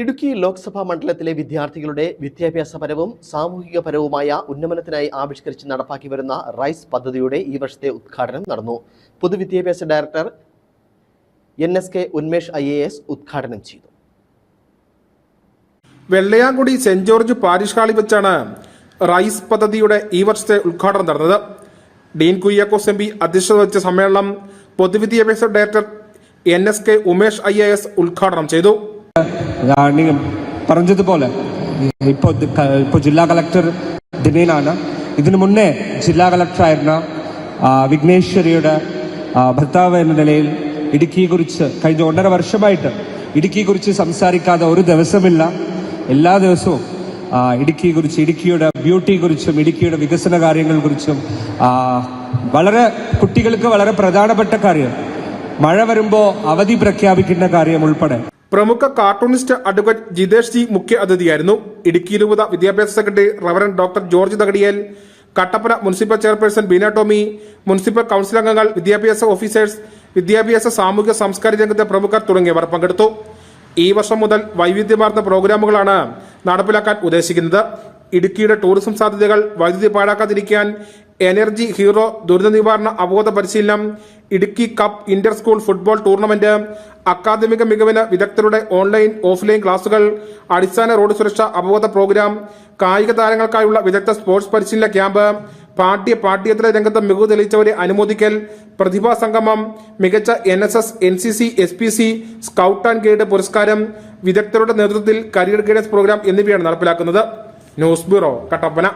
ഇടുക്കി ലോക്സഭാ മണ്ഡലത്തിലെ വിദ്യാർത്ഥികളുടെ വിദ്യാഭ്യാസപരവും സാമൂഹികപരവുമായ ഉന്നമനത്തിനായി ആവിഷ്കരിച്ച് നടപ്പാക്കി വരുന്ന റൈസ് പദ്ധതിയുടെ ഈ വർഷത്തെ ഉദ്ഘാടനം നടന്നു. പൊതുവിദ്യാഭ്യാസ director N S K Unmesh I A S ഉദ്ഘാടനം ചെയ്തു. വെള്ളയാങ്കുടി സെന്റ് ജോർജ് പാരിഷ് ഹാളിൽ വെച്ചാണ് റൈസ് പദ്ധതിയുടെ ഈ വർഷത്തെ ഉദ്ഘാടനം നടന്നത്. ഡീൻ കുര്യാക്കോസ് എം പി അധ്യക്ഷത വെച്ച സമ്മേളനം പൊതുവിദ്യാഭ്യാസ director N S K Umesh I A S ഉദ്ഘാടനം ചെയ്തു. നിങ്ങൾ പറഞ്ഞതുപോലെ ഇപ്പോൾ ഇപ്പോൾ ജില്ലാ കളക്ടർ ദിനേനാണ്. ഇതിനു മുന്നേ ജില്ലാ കളക്ടറായിരുന്ന വിഘ്നേശ്വരിയുടെ ഭർത്താവ് എന്ന നിലയിൽ ഇടുക്കിയെ കുറിച്ച് കഴിഞ്ഞ ഒന്നര വർഷമായിട്ട് ഇടുക്കിയെ കുറിച്ച് സംസാരിക്കാതെ ഒരു ദിവസമില്ല. എല്ലാ ദിവസവും ഇടുക്കിയെ കുറിച്ച് ഇടുക്കിയുടെ ബ്യൂട്ടിയെക്കുറിച്ചും ഇടുക്കിയുടെ വികസന കാര്യങ്ങളെ കുറിച്ചും വളരെ കുട്ടികൾക്ക് വളരെ പ്രധാനപ്പെട്ട കാര്യം മഴ വരുമ്പോൾ അവധി പ്രഖ്യാപിക്കുന്ന കാര്യം ഉൾപ്പെടെ. പ്രമുഖ കാർട്ടൂണിസ്റ്റ് അഡ്വക്കേറ്റ് ജിതേഷ് ജി മുഖ്യ അതിഥിയായിരുന്നു. ഇടുക്കി രൂപത വിദ്യാഭ്യാസ secretary reverend doctor George Thakadiyel Kattappana municipal chairperson Beena Tommy municipal council അംഗങ്ങൾ വിദ്യാഭ്യാസ ഓഫീസേഴ്സ് വിദ്യാഭ്യാസ സാമൂഹ്യ സാംസ്കാരിക രംഗത്തെ പ്രമുഖർ തുടങ്ങിയവർ പങ്കെടുത്തു. ഈ വർഷം മുതൽ വൈവിധ്യമാർന്ന പ്രോഗ്രാമുകളാണ് നടപ്പിലാക്കാൻ ഉദ്ദേശിക്കുന്നത്. ഇടുക്കിയുടെ ടൂറിസം സാധ്യതകൾ വൈദ്യുതി പാഴാക്കാതിരിക്കാൻ എനർജി ഹീറോ ദുരിത നിവാരണ അവബോധ പരിശീലനം Idukki cup inter school football tournament അക്കാദമിക മികവിന് വിദഗ്ധരുടെ ഓൺലൈൻ ഓഫ്ലൈൻ ക്ലാസുകൾ അടിസ്ഥാന റോഡ് സുരക്ഷ അവബോധ പ്രോഗ്രാം കായിക താരങ്ങൾക്കായുള്ള വിദഗ്ധ സ്പോർട്സ് പരിശീലന ക്യാമ്പ് പാഠ്യ പാഠ്യേതര രംഗത്ത് മികവ് തെളിയിച്ചവരെ അനുമോദിക്കൽ പ്രതിഭാ സംഗമം മികച്ച N S S N C C S P C scout and guide പുരസ്കാരം വിദഗ്ധരുടെ നേതൃത്വത്തിൽ കരിയർ ഗൈഡൻസ് പ്രോഗ്രാം എന്നിവയാണ് നടപ്പിലാക്കുന്നത്. News bureau Kattappana.